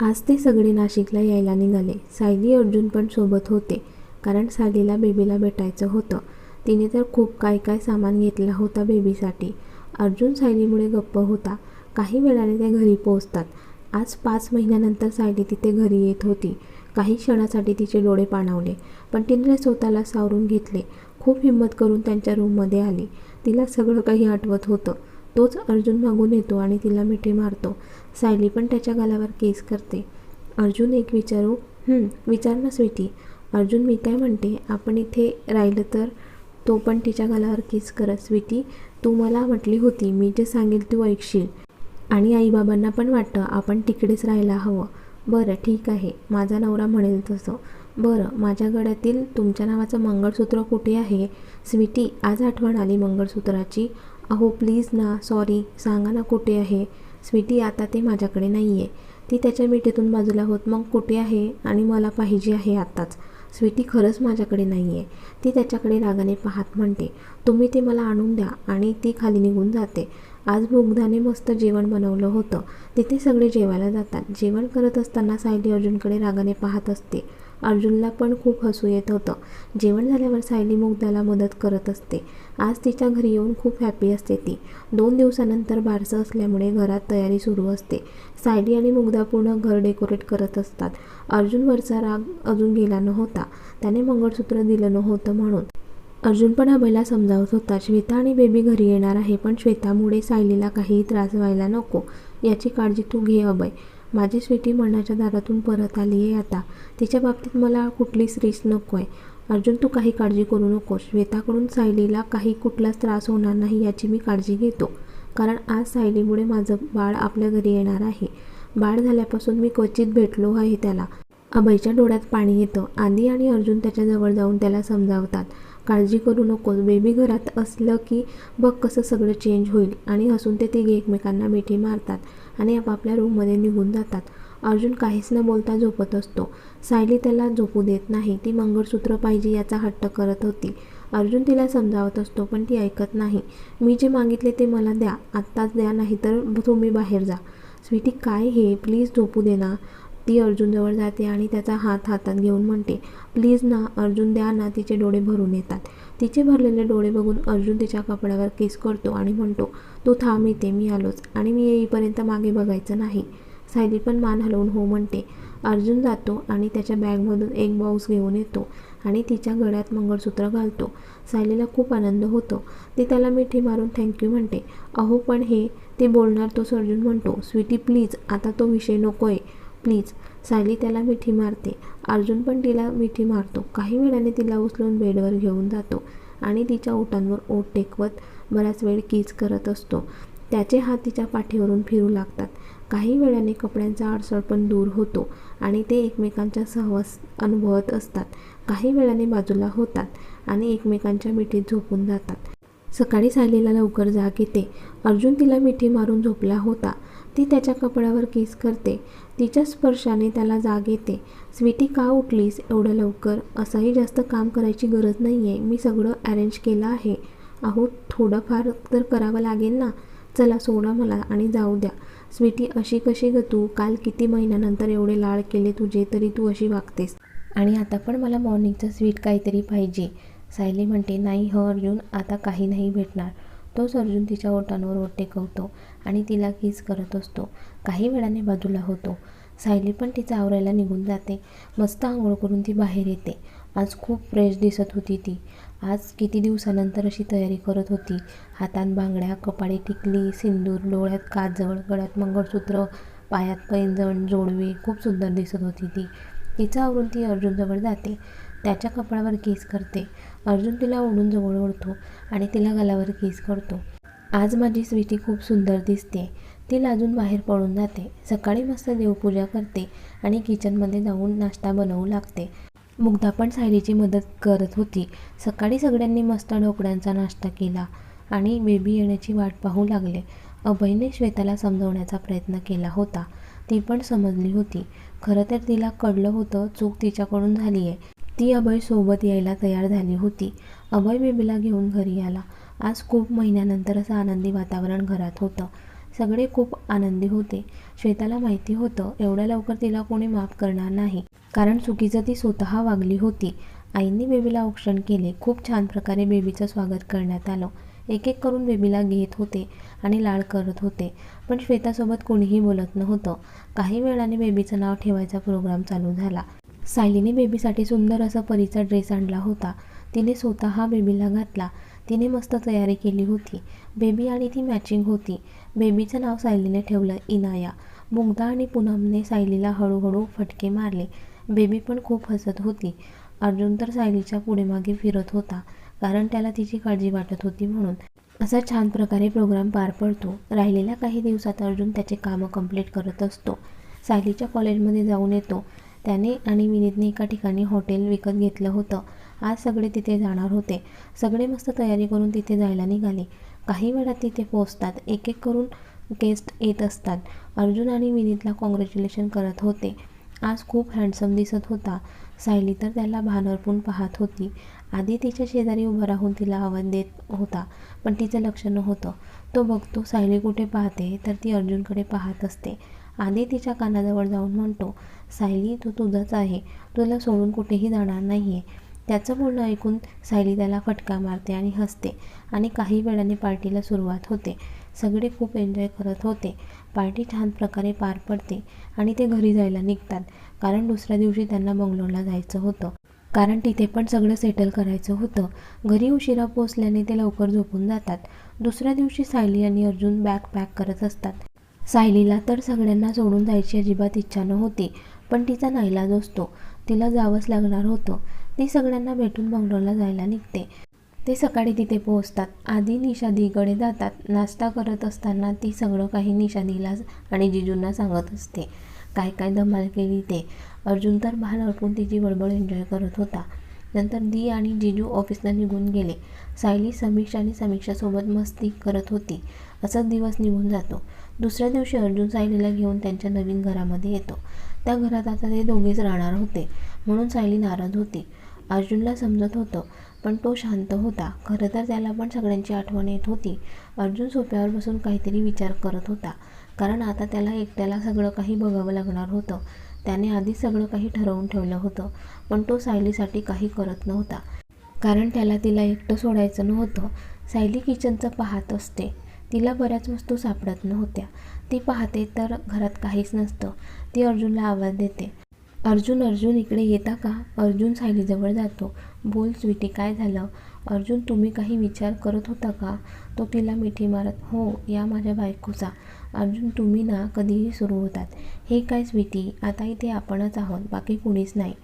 आज ते सगळे नाशिकला यायला निघाले. सायली अर्जुन पण सोबत होते कारण सायलीला बेबीला भेटायचं होतं. तिने तर खूप काय काय सामान घेतला होता बेबीसाठी. अर्जुन सायलीमुळे गप्प होता. काही वेळाने ते घरी पोहोचतात. आज पाच महिन्यानंतर सायली तिथे घरी येत होती. काही क्षणासाठी तिचे डोळे पाणावले पण तिने स्वतःला सावरून घेतले. खूप हिंमत करून त्यांच्या रूममध्ये आली. तिला सगळं काही आठवत होतं. तोच अर्जुन मागून येतो आणि तिला मिठी मारतो. सायली पण त्याच्या गालावर केस करते. अर्जुन एक विचारू विचार ना स्वीटी. अर्जुन मी काय म्हणते? आपण इथे राहिलं तर? तो पण तिच्या गालावर केस करत स्वीटी तू मला म्हटली होती. मी जे सांगेल तू ऐकशील. आणि आईबाबांना पण वाटतं आपण तिकडेच राहायला हवं. बरं ठीक आहे. माझा नवरा म्हणेल तसं. बरं माझ्या गळ्यातील तुमच्या नावाचं मंगळसूत्र कुठे आहे? स्वीटी आज आठवण आली मंगळसूत्राची. अहो प्लीज ना सॉरी सांगा ना कुठे आहे? स्वीटी आता ते माझ्याकडे नाही आहे ती त्याच्या मिठीतून बाजूला होत मग कुठे आहे? आणि मला पाहिजे आहे आत्ताच. स्वीटी खरंच माझ्याकडे नाही आहे ती त्याच्याकडे रागाने पाहत म्हणते तुम्ही ते मला आणून द्या. आणि ती खाली निघून जाते. आज मुग्धाने मस्त जेवण बनवलं होतं. तिथे सगळे जेवायला जातात. जेवण करत असताना सायली अर्जुनकडे रागाने पाहत असते. अर्जुनला पण खूप हसू येत होतं. जेवण झाल्यावर सायली मुग्धाला मदत करत असते. आज तिच्या घरी येऊन खूप हॅपी असते ती. दोन दिवसानंतर बारसं असल्यामुळे घरात तयारी सुरू असते. सायली आणि मुग्धा पूर्ण घर डेकोरेट करत असतात. अर्जुनवरचा राग अजून गेला नव्हता. त्याने मंगळसूत्र दिलं नव्हतं म्हणून. अर्जुन पण अभयला समजावत होता श्वेता आणि बेबी घरी येणार आहे पण श्वेतामुळे सायलीला काहीही त्रास व्हायला नको. याची काळजी तू घे अभय. माझी स्वीटी मनाच्या दारातून परत आली आहे आता. तिच्या बाबतीत मला कुठलीच रिस्क नको आहे अर्जुन तू काही काळजी करू नको श्वेताकडून सायलीला काही कुठलाच त्रास होणार नाही याची मी काळजी घेतो. कारण आज सायलीमुळे माझं बाळ आपल्या घरी येणार आहे. बाळ झाल्यापासून मी क्वचित भेटलो आहे त्याला. अभयच्या डोळ्यात पाणी येतं. आदी आणि अर्जुन त्याच्याजवळ जाऊन त्याला समजावतात. काळजी करू नकोस. बेबी घरात असलं की बघ कसं सगळं चेंज होईल. आणि हसून ते तिघे एकमेकांना मिठी मारतात. आणि आपापल्या रूममध्ये निघून जातात. अर्जुन काहीच न बोलता झोपत असतो. सायली त्याला झोपू देत नाही. ती मंगळसूत्र पाहिजे याचा हट्ट करत होती. अर्जुन तिला समजावत असतो पण ती ऐकत नाही. मी जे मागितले ते मला द्या. आत्ताच द्या नाही तर तुम्ही बाहेर जा. स्वीटी काय हे? प्लीज झोपू दे ना. ती अर्जुनजवळ जाते आणि त्याचा हात हातात घेऊन म्हणते प्लीज ना अर्जुन द्या ना तिचे डोळे भरून येतात. तिचे भरलेले डोळे बघून अर्जुन तिच्या कपड्यावर किस करतो आणि म्हणतो तू थांब इथे मी आलोच. आणि मी येईपर्यंत मागे बघायचं नाही. सायली पण मान हलवून हो म्हणते. अर्जुन जातो आणि त्याच्या बॅगमधून एक बॉक्स घेऊन येतो आणि तिच्या गळ्यात मंगळसूत्र घालतो. सायलीला खूप आनंद होतो. ती त्याला मिठी मारून थँक्यू म्हणते. अहो पण हे ते बोलणार तो अर्जुन म्हणतो स्वीटी प्लीज आता तो विषय नको आहे प्लीज. सायली त्याला मिठी मारते. अर्जुन पण तिला मिठी मारतो. काही वेळाने तिला उचलून बेडवर घेऊन जातो आणि तिच्या ओटांवर ओट टेकवत बराच वेळ कीच करत असतो. त्याचे हात तिच्या पाठीवरून फिरू लागतात. काही वेळाने कपड्यांचा अडसळ पण दूर होतो आणि ते एकमेकांच्या सहवास अनुभवत असतात. काही वेळाने बाजूला होतात आणि एकमेकांच्या मिठीत झोपून जातात. सकाळी सायलीला लवकर जाग येते. अर्जुन तिला मिठी मारून झोपला होता. ती त्याच्या कपड्यावर किस करते. तिच्या स्पर्शाने त्याला जाग येते. स्वीटी का उठलीस एवढं लवकर? असंही जास्त काम करायची गरज नाही आहे मी सगळं अरेंज केलं आहे. अहो थोडंफार तर करावं लागेल ना? चला सोडा मला आणि जाऊ द्या. स्वीटी अशी कशी ग तू? काल किती महिन्यानंतर एवढे लाड केले तुझे तरी तू अशी वागतेस. आणि आता पण मला मॉर्निंगचं स्वीट काहीतरी पाहिजे. सायली म्हणते नाही ह अर्जुन आता काही नाही भेटणार. तोच अर्जुन तिच्या ओठांवर ओठ टेकवतो आणि तिला किस करत असतो. काही वेळाने बाजूला होतो. सायली पण तिचा आवरायला निघून जाते. मस्त आंघोळ करून ती बाहेर येते. आज खूप फ्रेश दिसत होती ती. आज किती दिवसानंतर अशी तयारी करत होती. हातात बांगड्या कपाळी टिकली सिंदूर डोळ्यात काजळ गळ्यात मंगळसूत्र पायात पैंजण जोडवे खूप सुंदर दिसत होती ती. तिचं आवरून ती अर्जुनजवळ जाते. त्याच्या कपाळावर केस करते. अर्जुन तिला ओढून जवळ ओढतो आणि तिला गालावर केस करतो. आज माझी स्वीटी खूप सुंदर दिसते. ती लाजून बाहेर पळून जाते. सकाळी मस्त देवपूजा करते आणि किचनमध्ये जाऊन नाश्ता बनवू लागते. मुग्धा पण सायलीची मदत करत होती. सकाळी सगळ्यांनी मस्त ढोकळ्यांचा नाश्ता केला आणि बेबी येण्याची वाट पाहू लागले. अभयने श्वेताला समजवण्याचा प्रयत्न केला होता. ती पण समजली होती. खरं तर तिला कळलं होतं चूक तिच्याकडून झाली आहे ती अभय सोबत यायला तयार झाली होती. अभय बेबीला घेऊन घरी आला. आज खूप महिन्यानंतर असं आनंदी वातावरण घरात होतं. सगळे खूप आनंदी होते. श्वेताला माहिती होतं एवढ्या लवकर तिला कोणी माफ करणार नाही. कारण चुकीचं ती स्वतः वागली होती. आईंनी बेबीला औक्षण केले. खूप छान प्रकारे बेबीचं स्वागत करण्यात आलं. एक एक करून बेबीला घेत होते आणि लाड करत होते. पण श्वेतासोबत कोणीही बोलत नव्हतं. काही वेळाने बेबीचं नाव ठेवायचा प्रोग्राम चालू झाला. सायलीने बेबीसाठी सुंदर असा परीचा ड्रेस आणला होता. तिने स्वतः बेबीला घातला. तिने मस्त तयारी केली होती. बेबी आणि ती मॅचिंग होती. बेबीचं नाव सायलीने ठेवलं इनाया. मुग्धा आणि पूनमने सायलीला हळूहळू फटके मारले. बेबी पण खूप हसत होती. अर्जुन तर सायलीच्या पुढे मागे फिरत होता कारण त्याला तिची काळजी वाटत होती म्हणून. असा छान प्रकारे प्रोग्राम पार पडतो. राहिलेल्या काही दिवसात अर्जुन त्याचे कामं कंप्लीट करत असतो. सायलीच्या कॉलेजमध्ये जाऊन येतो. त्याने आणि विनीतने एका ठिकाणी हॉटेल विकत घेतलं होतं. आज सगळे तिथे जाणार होते. सगळे मस्त तयारी करून तिथे जायला निघाले. काही वेळात तिथे पोचतात एक एक करून गेस्ट येत असतात. अर्जुन आणि विनीतला कॉंग्रॅच्युलेशन करत होते. आज खूप हँडसम दिसत होता. सायली तर त्याला भानरपून पाहत होती. आधी तिच्या शेजारी उभा राहून तिला आवाज देत होता पण तिचं लक्ष नव्हतं. तो बघतो सायली कुठे पाहते तर ती अर्जुनकडे पाहत असते. आधी तिच्या कानाजवळ जाऊन म्हणतो सायली तो तुझाच आहे. तुला सोडून कुठेही जाणार नाही आहे त्याचं बोलणं ऐकून सायली त्याला फटका मारते आणि हसते आणि काही वेळाने पार्टीला सुरुवात होते. सगळे खूप एन्जॉय करत होते. पार्टी छान प्रकारे पार पडते आणि ते घरी जायला निघतात कारण दुसऱ्या दिवशी त्यांना बंगलोरला जायचं होतं. कारण तिथे पण सगळं सेटल करायचं होतं. घरी उशिरा पोचल्याने ते लवकर झोपून जातात. दुसऱ्या दिवशी सायली आणि अर्जुन बॅग पॅक करत असतात. सायलीला तर सगळ्यांना सोडून जायची अजिबात इच्छा नव्हती पण तिचा नाईलाज असतो. तिला जावंच लागणार होतं. ती सगळ्यांना भेटून बंगलोरला जायला निघते. ते सकाळी तिथे पोहोचतात. आधी निषादीकडे जातात. नाश्ता करत असताना ती सगळं काही निषादीला आणि जिजूंना सांगत असते. काय काय धमाल केली ते. अर्जुन तर भान अडकून तिची बडबड एन्जॉय करत होता. नंतर दी आणि जिजू ऑफिसला निघून गेले. सायली समीक्षा आणि समीक्षासोबत मस्ती करत होती. असाच दिवस निघून जातो. दुसऱ्या दिवशी अर्जुन सायलीला घेऊन त्यांच्या नवीन घरामध्ये येतो. त्या घरात आता ते दोघेच राहणार होते म्हणून सायली नाराज होती. अर्जुनला समजत होतं पण तो शांत होता. खरं तर त्याला पण सगळ्यांची आठवण येत होती. अर्जुन सोप्यावर बसून काहीतरी विचार करत होता कारण आता त्याला एकट्याला सगळं काही बघावं लागणार होतं. त्याने आधीच सगळं काही ठरवून ठेवलं होतं पण तो सायलीसाठी काही करत नव्हता. कारण त्याला तिला एकटं सोडायचं नव्हतं. सायली किचनचं पाहत असते. तिला बऱ्याच वस्तू सापडत नव्हत्या. ती पाहते तर घरात काहीच नसतं. ती अर्जुनला आवाज देते. अर्जुन अर्जुन इकडे येता का? अर्जुन सायलीजवळ जातो. बोल स्वीटी काय झालं? अर्जुन तुम्ही काही विचार करत होता का? तो तिला मिठी मारत हो या माझ्या बायकोचा. अर्जुन तुम्ही ना कधीही सुरू होतात. हे काय स्वीटी? आता इथे आपणच आहोत बाकी कुणीच नाही.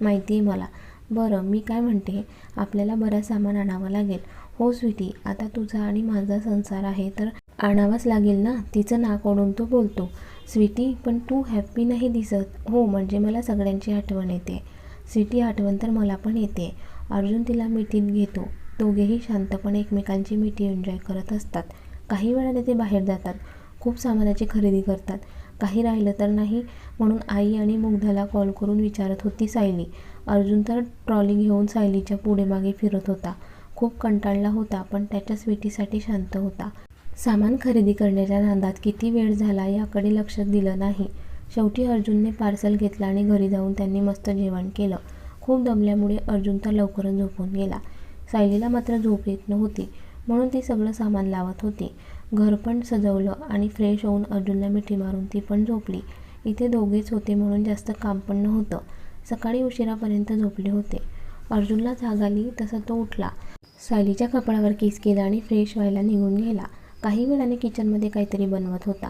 माहिती आहे मला. बरं मी काय म्हणते? आपल्याला बरं सामान आणावं लागेल. हो स्वीटी आता तुझा आणि माझा संसार आहे तर आणावाच लागेल ना? तिचं नाक ओढून तो बोलतो स्वीटी पण तू हॅप्पी नाही दिसत. हो म्हणजे मला सगळ्यांची आठवण येते. स्वीटी आठवण तर मला पण येते. अर्जुन तिला मिठीत घेतो. दोघेही शांतपणे एकमेकांची मिठी एन्जॉय करत असतात. काही वेळाने ते बाहेर जातात. खूप सामानाची खरेदी करतात. काही राहिलं तर नाही म्हणून आई आणि मुग्धाला कॉल करून विचारत होती सायली. अर्जुन तर ट्रॉली घेऊन सायलीच्या पुढे मागे फिरत होता. खूप कंटाळला होता पण त्याच्या स्वीटीसाठी शांत होता. सामान खरेदी करण्याच्या नादात किती वेळ झाला याकडे लक्ष दिलं नाही. शेवटी अर्जुनने पार्सल घेतलं आणि घरी जाऊन त्यांनी मस्त जेवण केलं. खूप दमल्यामुळे अर्जुन तर लवकरच झोपून गेला. सायलीला मात्र झोप येत नव्हती म्हणून ती सगळं सामान लावत होती. घर पण सजवलं आणि फ्रेश होऊन अर्जुनला मिठी मारून ती पण झोपली. इथे दोघेच होते म्हणून जास्त काम पण नव्हतं. सकाळी उशिरापर्यंत झोपले होते. अर्जुनला जाग आली तसा तो उठला. सायलीच्या कपाळावर किस केला आणि फ्रेश व्हायला निघून गेला. काही वेळाने किचनमध्ये काहीतरी बनवत होता.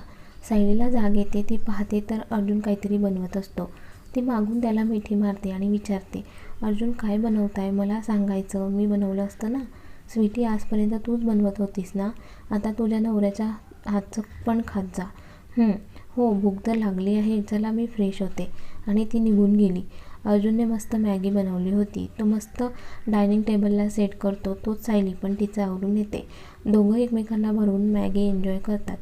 सायलीला जाग येते ती पाहते तर अर्जुन काहीतरी बनवत असतो. ती मागून त्याला मिठी मारते आणि विचारते अर्जुन काय बनवत आहे मला सांगायचं मी बनवलं असतं ना? स्वीटी आजपर्यंत तूच बनवत होतीस ना? आता तुझ्या नवऱ्याच्या हातचं पण खात जा. हो भूक तर लागली आहे चला मी फ्रेश होते. आणि ती निघून गेली. अर्जुनने मस्त मॅगी बनवली होती. तो मस्त डायनिंग टेबलला सेट करतो. तोच सायली पण तिचं आवडून येते दोघं एकमेकांना भरवून मॅगी एन्जॉय करतात.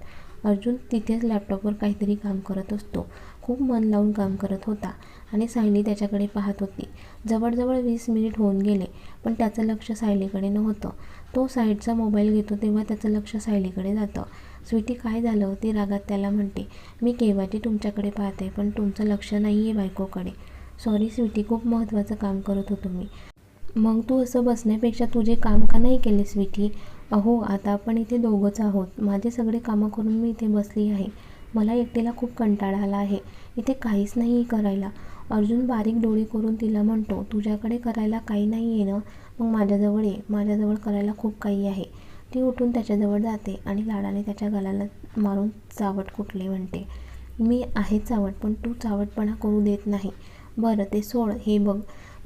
अर्जुन तिथेच लॅपटॉपवर काहीतरी काम करत असतो. खूप मन लावून काम करत होता आणि सायली त्याच्याकडे पाहत होती. जवळजवळ वीस मिनिट होऊन गेले पण त्याचं लक्ष सायलीकडे नव्हतं. तो साईडचा मोबाईल घेतो तेव्हा त्याचं लक्ष सायलीकडे जातं. स्वीटी काय झालं? ती रागात त्याला म्हणते. मी केव्हाची तुमच्याकडे पाहते पण तुमचं लक्ष नाही आहे बायकोकडे. सॉरी स्वीटी खूप महत्त्वाचं काम करत होतो मी. मग तू असं बसण्यापेक्षा तुझे काम का नाही केले स्वीटी अहो आता आपण इथे दोघंच आहोत. माझे सगळे कामं करून मी इथे बसली आहे. मला एकटीला खूप कंटाळा आला आहे. इथे काहीच नाही आहे करायला. अर्जुन बारीक डोळे करून तिला म्हणतो तुझ्याकडे करायला काही नाही आहे ना? मग माझ्याजवळ ये. माझ्याजवळ करायला खूप काही आहे. ती उठून त्याच्याजवळ जाते आणि लाडाने त्याच्या गालाला मारून चावट कुठले म्हणते. मी आहे चावट पण तू चावटपणा करू देत नाही. बरं ते सोड. हे बघ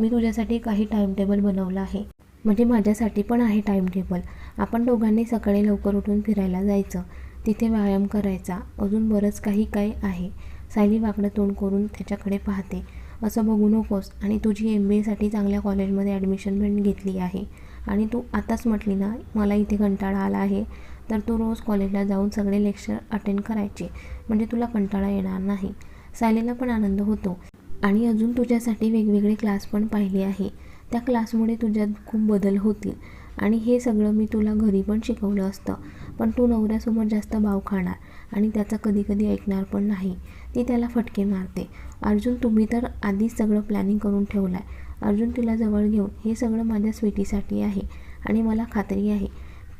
मी तुझ्यासाठी काही टाईमटेबल बनवलं आहे. म्हणजे माझ्यासाठी पण आहे टाईमटेबल आपण दोघांनी सकाळी लवकर उठून फिरायला जायचं. तिथे व्यायाम करायचा. अजून बरंच काही काय आहे. सायली वाकडं तोंड करून त्याच्याकडे पाहते. असं बघू नकोस. आणि तुझी एम बी एसाठी चांगल्या कॉलेजमध्ये ॲडमिशन घेतली आहे. आणि तू आताच म्हटली ना मला इथे कंटाळा आला आहे. तर तू रोज कॉलेजला जाऊन सगळे लेक्चर अटेंड करायचे. म्हणजे तुला कंटाळा येणार नाही. सायलीला पण आनंद होतो. आणि अजून तुझ्यासाठी वेगवेगळे क्लास पण पाहिले आहे. त्या क्लासमुळे तुझ्यात खूप बदल होतील. आणि हे सगळं मी तुला घरी पण शिकवलं असतं. पण तू नवऱ्यासमोर जास्त भाव खाणार आणि त्याचा कधी कधी ऐकणार पण नाही. ती त्याला फटके मारते. अर्जुन तुम्ही तर आधीच सगळं प्लॅनिंग करून ठेवलं आहे अर्जुन तिला जवळ घेऊन हे सगळं माझ्या स्वीटीसाठी आहे आणि मला खात्री आहे.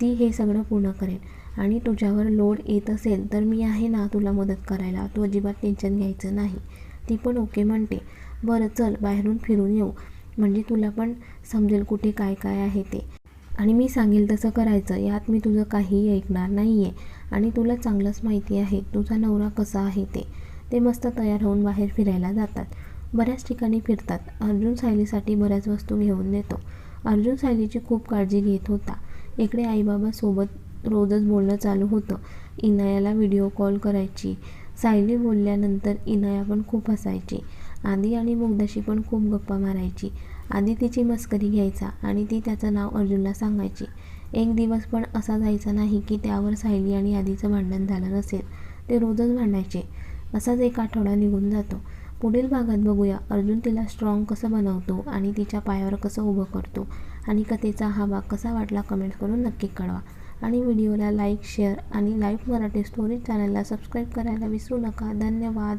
ती हे सगळं पूर्ण करेल. आणि तुझ्यावर लोड येत असेल तर मी आहे ना तुला मदत करायला. तू अजिबात टेन्शन घ्यायचं नाही. ती पण ओके म्हणते. बरं चल बाहेरून फिरून येऊ. म्हणजे तुला पण समजेल कुठे काय काय आहे ते. आणि मी सांगेल तसं करायचं. यात मी तुझं काहीही ऐकणार नाही आहे आणि तुला चांगलंच माहिती आहे. तुझा नवरा कसा आहे ते. ते मस्त तयार होऊन बाहेर फिरायला जातात. बऱ्याच ठिकाणी फिरतात. अर्जुन सायलीसाठी बऱ्याच वस्तू घेऊन देतो. अर्जुन सायलीची खूप काळजी घेत होता. इकडे आईबाबासोबत रोजच बोलणं चालू होतं. इनायाला व्हिडिओ कॉल करायची. सायली बोलल्यानंतर इनाया पण खूप हसायची. आधी आणि मुग्धाशी पण खूप गप्पा मारायची. आधी तिची मस्करी घ्यायचा आणि ती त्याचं नाव अर्जुनला सांगायची. एक दिवस पण असा जायचा नाही की त्यावर सायली आणि आधीचं भांडण झालं नसेल. ते रोजच भांडायचे. असाच एक आठवडा निघून जातो. पुढील भागात बघूया अर्जुन तिला स्ट्रॉंग कसं बनवतो आणि तिच्या पायावर कसं उभं करतो आणि कथेचा हा भाग कसा वाटला कमेंट करून नक्की कळवा. आणि व्हिडिओला लाईक शेअर आणि लाईव्ह मराठी स्टोरी चॅनलला सबस्क्राईब करायला विसरू नका. धन्यवाद.